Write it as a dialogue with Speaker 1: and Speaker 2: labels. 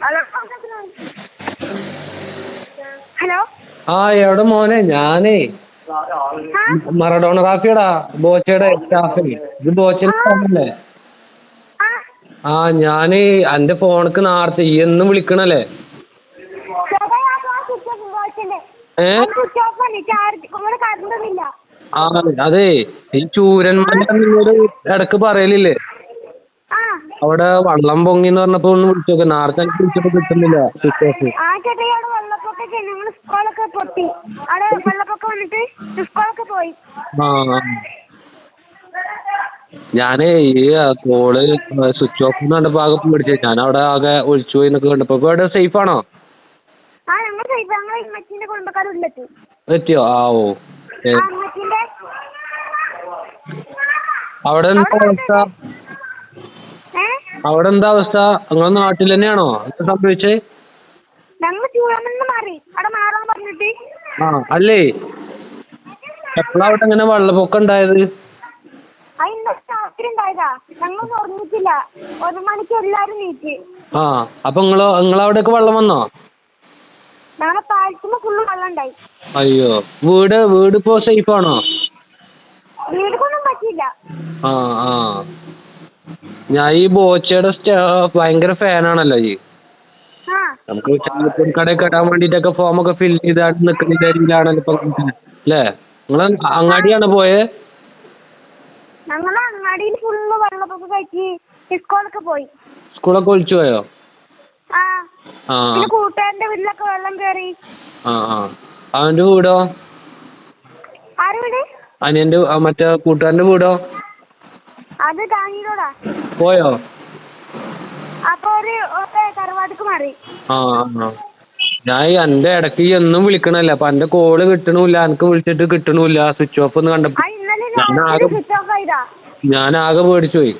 Speaker 1: Hello hello?
Speaker 2: ആ എവിടെ മോനെ? ഞാനേ മറഡോണ റാഫിയടാ ബോച്ചയുടെ സ്റ്റാഫ് ഇത് ബോച്ചയുടെ സ്റ്റാഫല്ലേ
Speaker 1: ആ.
Speaker 2: ഞാൻ എന്റെ ഫോണക്ക് നേരത്തെ ഈ എന്നും വിളിക്കണല്ലേ? ഏ? ആ അതെ. ഈ ചൂരന്മാരെ നിന്നോട് ഇടയ്ക്ക് പറയലില്ലേ? അവിടെ വള്ളം പൊങ്ങി എന്ന് പറഞ്ഞപ്പോ ഒന്ന് വിളിച്ചു നോക്ക് നേരത്തെ എനിക്ക് വിളിച്ചപ്പോ കിട്ടുന്നില്ല സ്വിച്ച് ഓഫ്
Speaker 1: ആ ചേട്ടാ അവിടെ വെള്ളപ്പൊക്കൊക്കെ ഞങ്ങൾ സ്കൂളൊക്കെ പൊട്ടി. അവിടെ വെള്ളപ്പൊക്കം വന്നിട്ട് സ്കൂളൊക്കെ പോയി.
Speaker 2: ആ. ഞാനേ ഈ കോൾ സ്വിച്ച് ഓഫ് എന്ന് കണ്ടപ്പോ ആകെ പേടിച്ചു. ഞാൻ അവിടെ ആകെ ഒഴിച്ചു പോയി എന്നൊക്കെ കണ്ടപ്പോ. ഇപ്പൊ എവിടെ സേഫ് ആണോ?
Speaker 1: ആ ഞങ്ങൾ സേഫ് ഞങ്ങൾ ഇമ്മച്ചിന്റെ
Speaker 2: ആ ഓ. അവിടെ എന്താ അവസ്ഥ? അവിടെ എന്താ അവസ്ഥ? നിങ്ങളെ നാട്ടിൽ തന്നെയാണോ? എന്താ സംഭവിച്ചേ?
Speaker 1: ഞങ്ങൾ ചൂഴമെന്ന് മാറി. അവിടെ മാറാൻ പറഞ്ഞിട്ട്.
Speaker 2: ആ അല്ലേ? എപ്പോഴാ അവിടെ ഇങ്ങനെ വെള്ളപ്പൊക്കം ഉണ്ടായത്?
Speaker 1: ഞങ്ങൾ ഒരു മണിക്ക് എല്ലാരും നീറ്റ്
Speaker 2: ആ അപ്പൊ നിങ്ങളോ നിങ്ങളവിടേക്ക് വെള്ളം വന്നോ?
Speaker 1: ഞങ്ങളുടെ പാലത്തുമ്പോ ഫുള്ള് വെള്ളം ഉണ്ടായി.
Speaker 2: അയ്യോ വീട് വീട് ഇപ്പോ സേഫ് ആണോ
Speaker 1: പറ്റിയില്ല.
Speaker 2: ആ ആ. ഞാൻ ഈ ബോച്ചയുടെ സ്റ്റ- ഭയങ്കര ഫാനാണല്ലോ ഈ. നമുക്ക് ചായപ്പൊടി കടയിൽ കെട്ടാൻ വേണ്ടിയിട്ടൊക്കെ ഫോമൊക്കെ ഫിൽ ചെയ്താണ്ട് നിൽക്കുന്ന രീതിയിലാണല്ലോ ഇപ്പൊ അല്ലേ? നിങ്ങൾ അങ്ങാടിയാണ്
Speaker 1: പോയേ? സ്കൂളൊക്കെ പോയി.
Speaker 2: സ്കൂളൊക്കെ ഒളിച്ചു പോയോ?
Speaker 1: കൂട്ടുകാരന്റെ വീട്ടിലൊക്കെ വെള്ളം കയറി
Speaker 2: ആ ആ. അവന്റെ വീടോ? അനിയന്റെ മറ്റേ കൂട്ടുകാരന്റെ വീടോ?
Speaker 1: അത് കാഞ്ഞിരോടാ.
Speaker 2: പോയോ?
Speaker 1: അപ്പൊ ഒരു തറവാടിക്ക് മാറി.
Speaker 2: ആ ഞാൻ എന്റെ ഇടയ്ക്ക് ഇടയ്ക്ക് വിളിക്കണല്ല എന്നും വിളിക്കണല്ലേ അപ്പൊ എന്റെ കോൾ കിട്ടണില്ല എനിക്ക് വിളിച്ചിട്ട് കിട്ടണില്ല സ്വിച്ച് ഓഫ് എന്ന് കണ്ടപ്പോ ഞാൻ ആകെ പേടിച്ചു പോയി